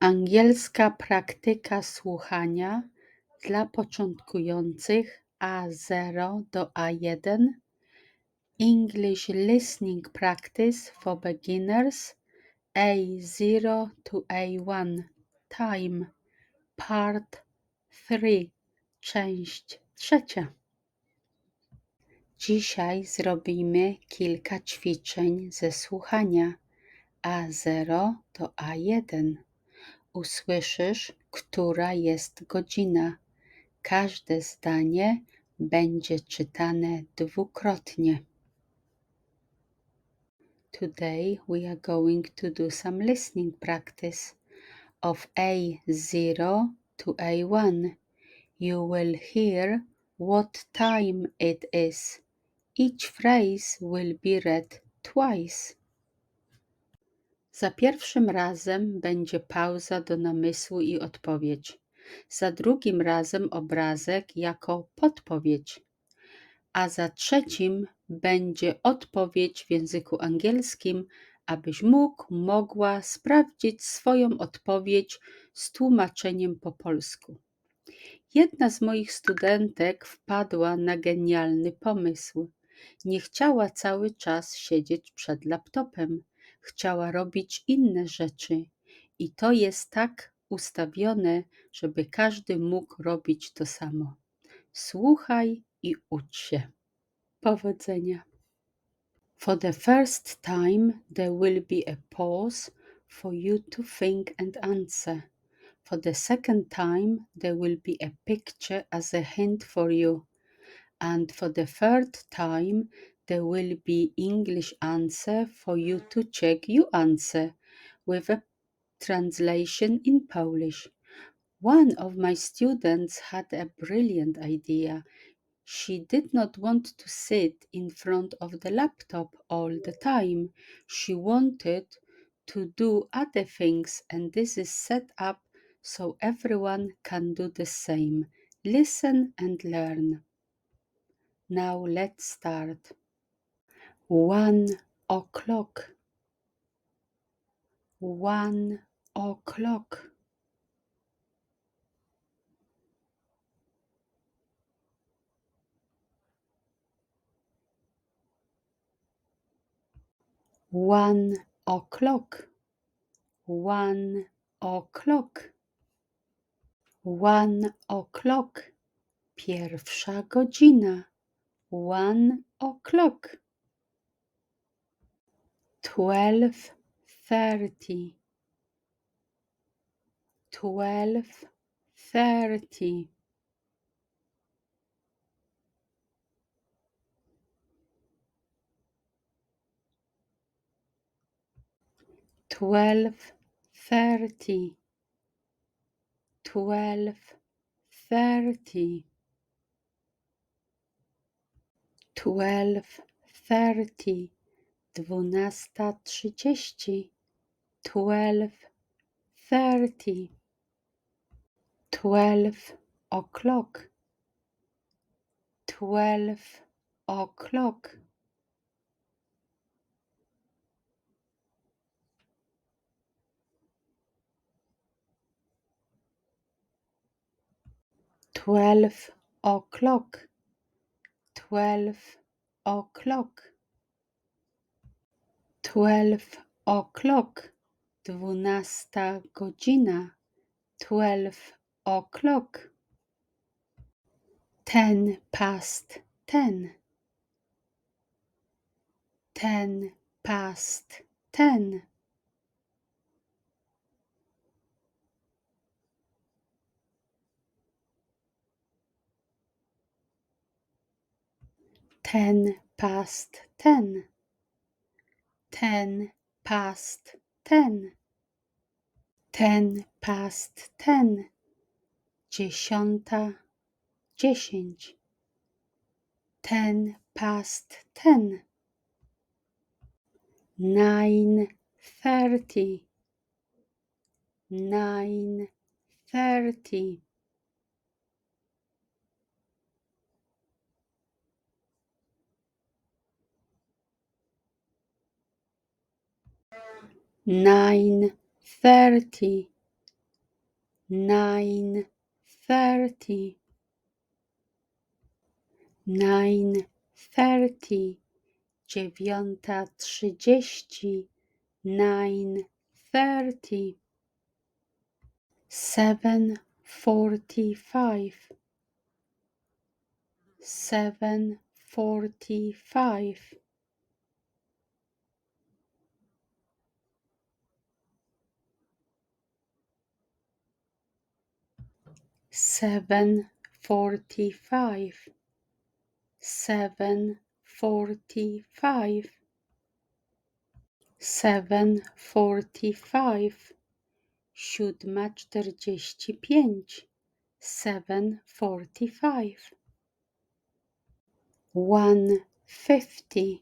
Angielska praktyka słuchania dla początkujących A0 do A1 English listening practice for beginners A0 to A1 Time Part 3 Część trzecia. Dzisiaj zrobimy kilka ćwiczeń ze słuchania A0 do A1 usłyszysz, która jest godzina. Każde zdanie będzie czytane dwukrotnie. Today we are going to do some listening practice of A0 to A1. You will hear what time it is. Each phrase will be read twice. Za pierwszym razem będzie pauza do namysłu i odpowiedź. Za drugim razem obrazek jako podpowiedź. A za trzecim będzie odpowiedź w języku angielskim, abyś mógł, mogła sprawdzić swoją odpowiedź z tłumaczeniem po polsku. Jedna z moich studentek wpadła na genialny pomysł. Nie chciała cały czas siedzieć przed laptopem chciała robić inne rzeczy. I to jest tak ustawione, żeby każdy mógł robić to samo. Słuchaj i ucz się. Powodzenia. For the first time, there will be a pause for you to think and answer. For the second time, there will be a picture as a hint for you. And for the third time, there will be English answer for you to check your answer with a translation in Polish. One of my students had a brilliant idea. She did not want to sit in front of the laptop all the time. She wanted to do other things, and this is set up so everyone can do the same. Listen and learn. Now let's start one o'clock, one o'clock. One o'clock, one o'clock, one o'clock, pierwsza godzina, one o'clock twelve thirty, twelve thirty. Twelve thirty, twelve thirty, twelve thirty dwunasta trzydzieści, twelve thirty, twelve o'clock, twelve o'clock. Twelve o'clock, twelve o'clock twelve o'clock, dwunasta godzina, twelve o'clock, ten past ten, ten past ten. Ten past ten ten past ten. Ten past ten, dziesiąta dziesięć, ten past ten, nine thirty, nine thirty. Nine thirty, nine thirty, nine thirty, dziewiąta trzydzieści, nine thirty, seven forty five, seven forty five, seven forty five, seven forty five, seven forty five, siódma czterdzieści pięć, seven forty five, one fifty,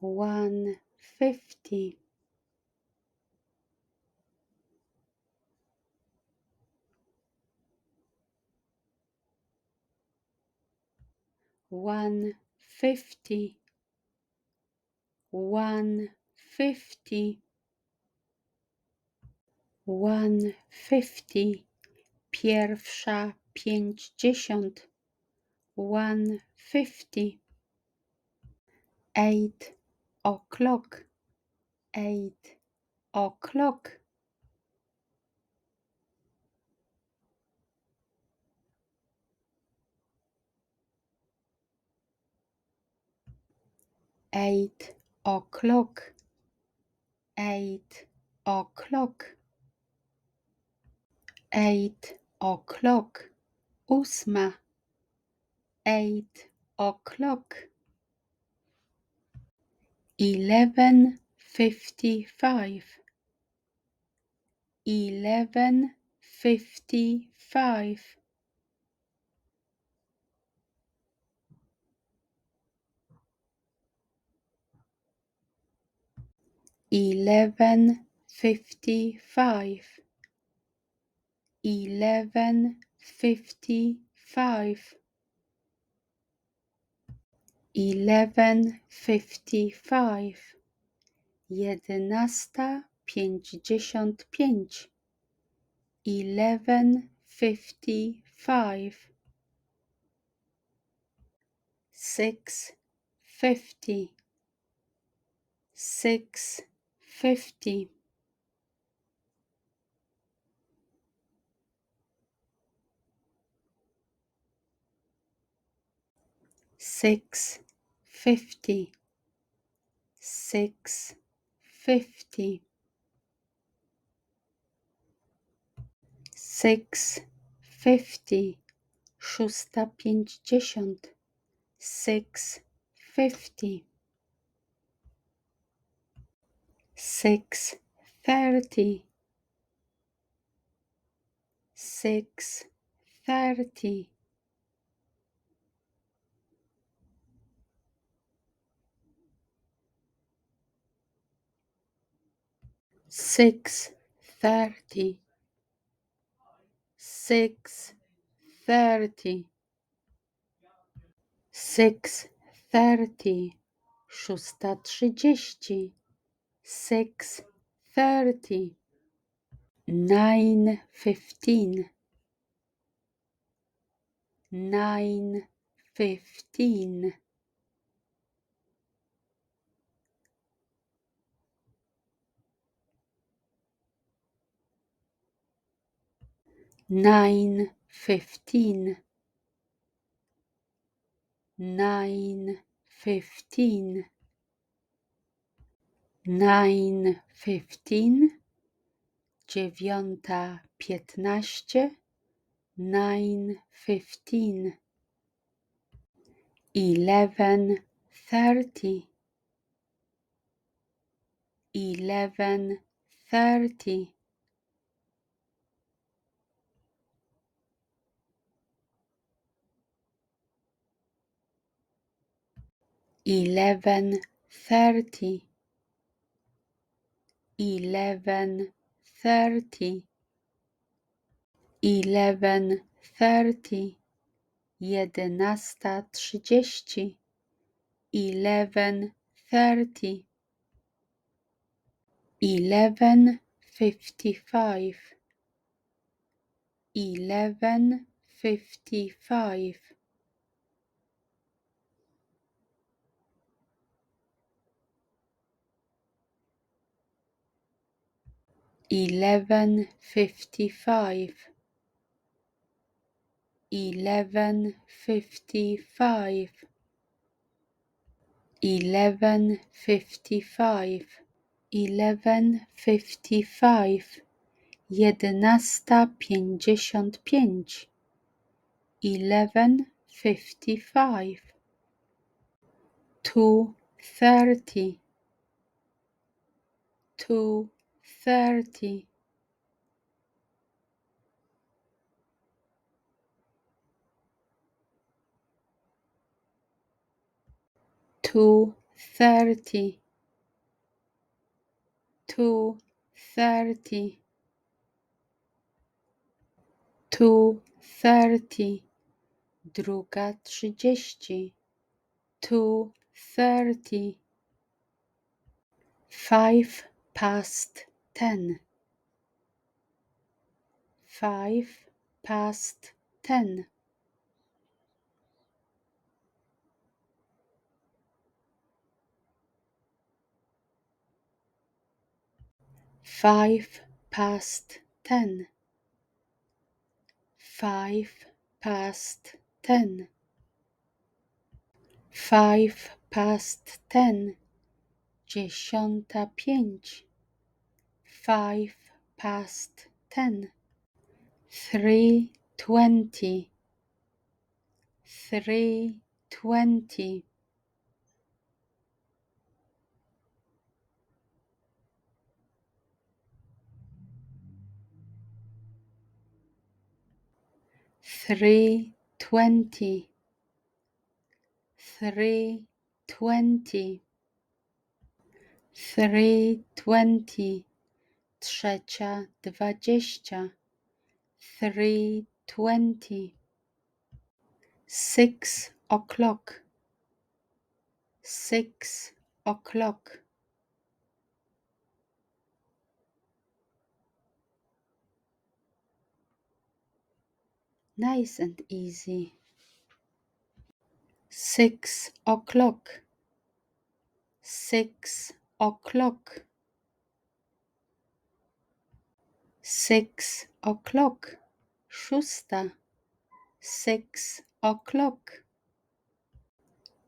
one fifty. One fifty, one fifty, one fifty, pierwsza pięćdziesiąt, one fifty, eight o'clock, eight o'clock, eight o'clock, eight o'clock, eight o'clock, ósma, eight o'clock, eleven fifty five, eleven fifty eleven fifty five, eleven fifty five, eleven fifty five, jedenasta pięćdziesiąt pięć, eleven fifty five, six fifty, six fifty. six fifty, six fifty, six fifty, szósta pięćdziesiąt, six fifty, six thirty, six thirty. six thirty, six thirty, six thirty, szósta trzydzieści, six thirty, nine fifteen, nine fifteen. nine fifteen, nine fifteen, nine fifteen, dziewiąta piętnaście, nine fifteen, eleven thirty, eleven thirty. eleven thirty, eleven thirty, eleven thirty, jedenasta trzydzieści, eleven thirty, eleven fifty-five, eleven fifty-five, eleven fifty-five, eleven fifty-five, eleven fifty-five, eleven fifty-five, jedenasta pięćdziesiąt pięć, eleven fifty-five, two thirty, two thirty, two thirty, two thirty, two thirty, druga trzydzieści, two thirty, five past five past ten, five past ten, five past ten, five past ten, dziesiąta pięć, five past ten, three twenty, three twenty, three twenty, three twenty, three twenty, trzecia dwadzieścia, Three twenty. Six o'clock, six o'clock, nice and easy. Six o'clock, six o'clock, six o'clock, szósta, six o'clock,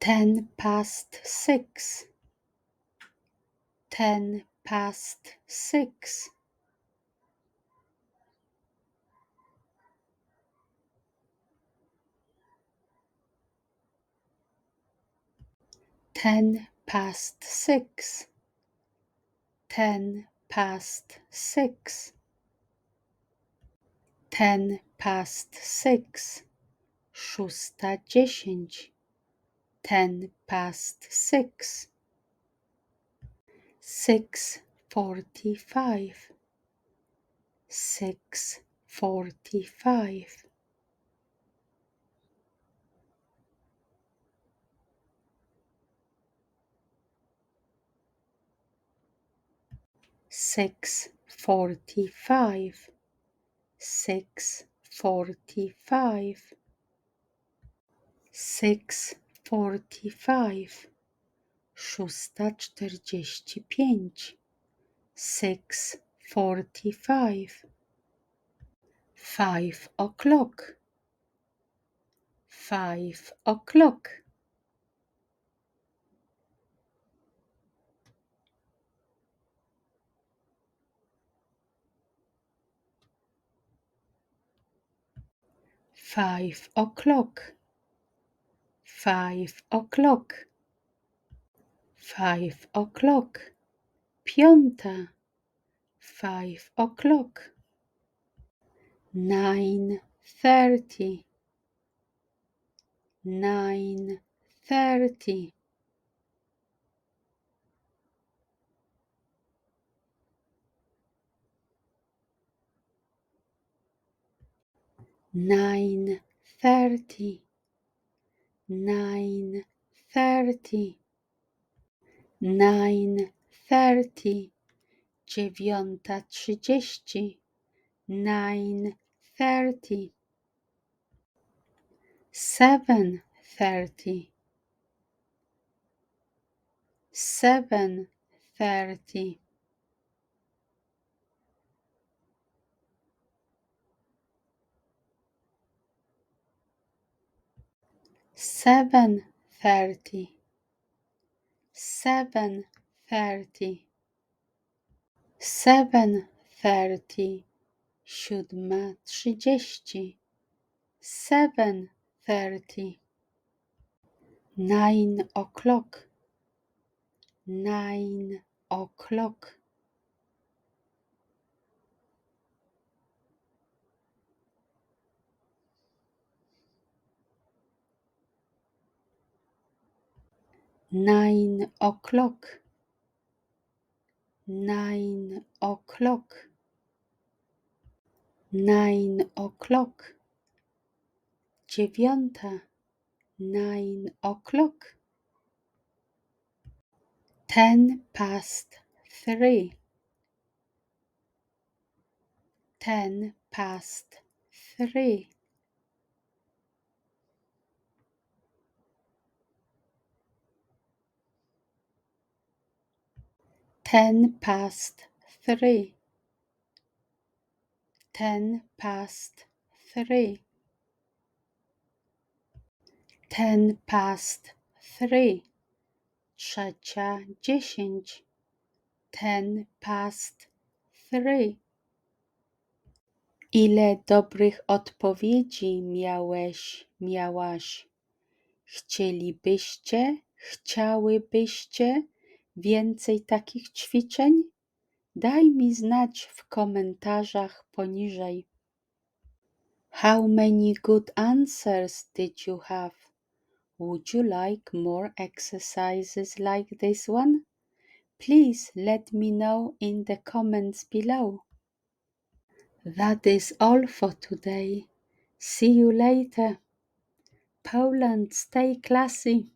ten past six, ten past six. ten past six, ten past six, ten past six, szósta dziesięć, ten past six, six forty-five, six forty-five, six forty-five, six forty-five, six forty-five, szósta czterdzieści pięć, six forty-five, five o'clock, five o'clock, five o'clock, five o'clock, five o'clock, piąta, five o'clock, nine thirty, nine thirty, nine thirty, nine thirty, nine thirty, dziewiąta trzydzieści, nine thirty, seven thirty, seven thirty, seven thirty, seven thirty, seven thirty, siódma trzydzieści, seven thirty, nine o'clock, nine o'clock, nine o'clock, nine o'clock, nine o'clock, dziewiąta, nine o'clock, ten past three, ten past three, ten past three, ten past three, ten past three, trzecia dziesięć, ten past three. Ile dobrych odpowiedzi miałeś, miałaś? Chcielibyście, chciałybyście więcej takich ćwiczeń? Daj mi znać w komentarzach poniżej. How many good answers did you have? Would you like more exercises like this one? Please let me know in the comments below. That is all for today. See you later. Poland, stay classy.